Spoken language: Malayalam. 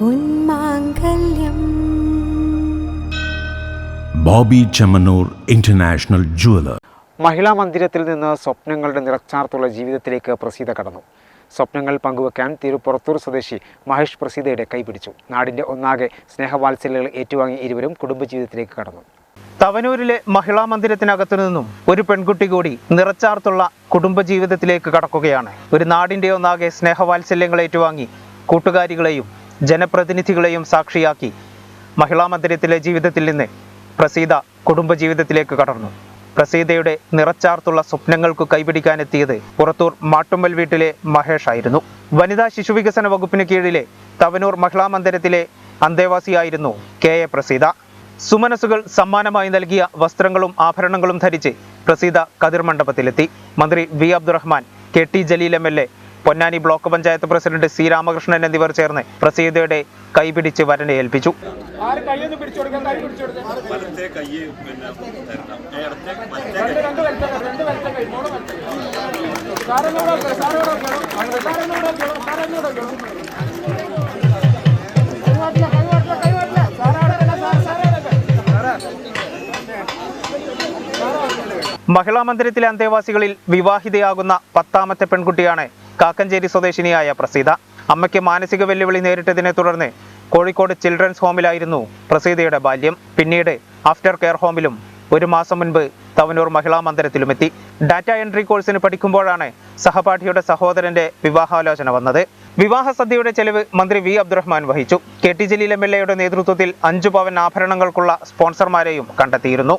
പൊന്മാങ്കല്യം ബോബി ചെമ്മനൂർ ഇന്റർനാഷണൽ ജുവലർ. മഹിളാ മന്ദിരത്തിൽ നിന്ന് സ്വപ്നങ്ങളുടെ നിറച്ചാർത്തുള്ള ജീവിതത്തിലേക്ക് പ്രസീത കടന്നു. സ്വപ്നങ്ങൾ പങ്കുവെക്കാൻ തിരുപ്പുറത്തൂർ സ്വദേശി മഹേഷ് പ്രസീതയുടെ കൈപിടിച്ചു നാടിന്റെ ഒന്നാകെ സ്നേഹവാത്സല്യങ്ങൾ ഏറ്റുവാങ്ങി ഇരുവരും കുടുംബജീവിതത്തിലേക്ക് കടന്നു. തവനൂരിലെ മഹിളാ മന്ദിരത്തിനകത്തു നിന്നും ഒരു പെൺകുട്ടി കൂടി നിറച്ചാർത്തുള്ള കുടുംബജീവിതത്തിലേക്ക് കടക്കുകയാണ്. ഒരു നാടിന്റെ ഒന്നാകെ സ്നേഹവാത്സല്യങ്ങൾ ഏറ്റുവാങ്ങി കൂട്ടുകാരികളെയും ജനപ്രതിനിധികളെയും സാക്ഷിയാക്കി മഹിളാ മന്ദിരത്തിലെ ജീവിതത്തിൽ നിന്ന് പ്രസീത കുടുംബജീവിതത്തിലേക്ക് കടന്നു. പ്രസീതയുടെ നിറച്ചാർത്തുള്ള സ്വപ്നങ്ങൾക്ക് കൈപിടിക്കാനെത്തിയത് പുറത്തൂർ മാട്ടുമ്മൽ വീട്ടിലെ മഹേഷ് ആയിരുന്നു. വനിതാ ശിശുവികസന വകുപ്പിന് കീഴിലെ തവനൂർ മഹിളാ മന്ദിരത്തിലെ അന്തേവാസിയായിരുന്നു കെ എ പ്രസീത. സുമനസുകൾ സമ്മാനമായി നൽകിയ വസ്ത്രങ്ങളും ആഭരണങ്ങളും ധരിച്ച് പ്രസീത കതിർ മണ്ഡപത്തിലെത്തി മന്ത്രി V Abdurahman K T Jaleel M L A Ponnani block panchayat president C Ramakrishnan എന്നിവർ ചേർന്ന് പ്രസീതയുടെ കൈപിടിച്ച് വരനെ ഏൽപ്പിച്ചു. മഹിളാ മന്ദിരത്തിലെ അന്തേവാസികളിൽ വിവാഹിതയാകുന്ന പത്താമത്തെ പെൺകുട്ടിയാണ് കാക്കഞ്ചേരി സ്വദേശിനിയായ പ്രസീത. അമ്മയ്ക്ക് മാനസിക വെല്ലുവിളി നേരിട്ടതിനെ തുടർന്ന് കോഴിക്കോട് ചിൽഡ്രൻസ് ഹോമിലായിരുന്നു പ്രസീതയുടെ ബാല്യം. പിന്നീട് ആഫ്റ്റർ കെയർ ഹോമിലും ഒരു മാസം മുൻപ് തവനൂർ മഹിളാ മന്ദിരത്തിലുമെത്തി ഡാറ്റ എൻട്രി കോഴ്സിന് പഠിക്കുമ്പോഴാണ് സഹപാഠിയുടെ സഹോദരന്റെ വിവാഹാലോചന വന്നത്. വിവാഹ സദ്യയുടെ ചെലവ് മന്ത്രി വി അബ്ദുറഹ്മാൻ വഹിച്ചു. K T Jaleel M L എയുടെ നേതൃത്വത്തിൽ അഞ്ചു പവൻ ആഭരണങ്ങൾക്കുള്ള സ്പോൺസർമാരെയും കണ്ടെത്തിയിരുന്നു.